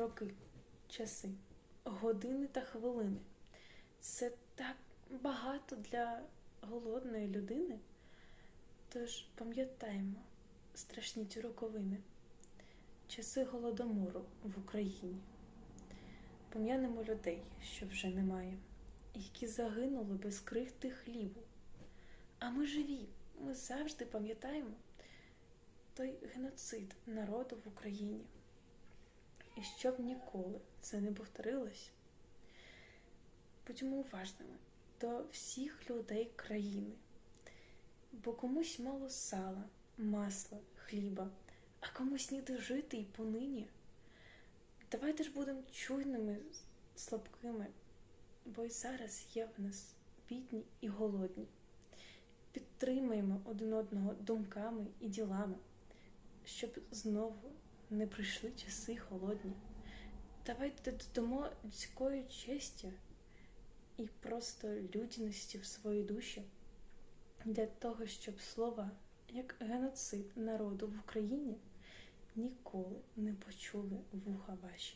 роки, часи, години та хвилини. Це так багато для голодної людини. Тож пам'ятаємо страшні ті роковини, часи голодомору в Україні. Пом'янемо людей, що вже немає, які загинули без крихти хлібу. А ми живі, ми завжди пам'ятаємо той геноцид народу в Україні. І щоб ніколи це не повторилось, будьмо уважними до всіх людей країни, бо комусь мало сала, масла, хліба, а комусь ніде жити і понині. Давайте ж будемо чуйними, слабкими, бо й зараз є в нас бідні і голодні. Підтримаємо один одного думками і ділами, щоб знову не прийшли часи холодні. Давайте додамо людської честі і просто людяності в своїй душі для того, щоб слова, як геноцид народу в Україні, ніколи не почули вуха ваші.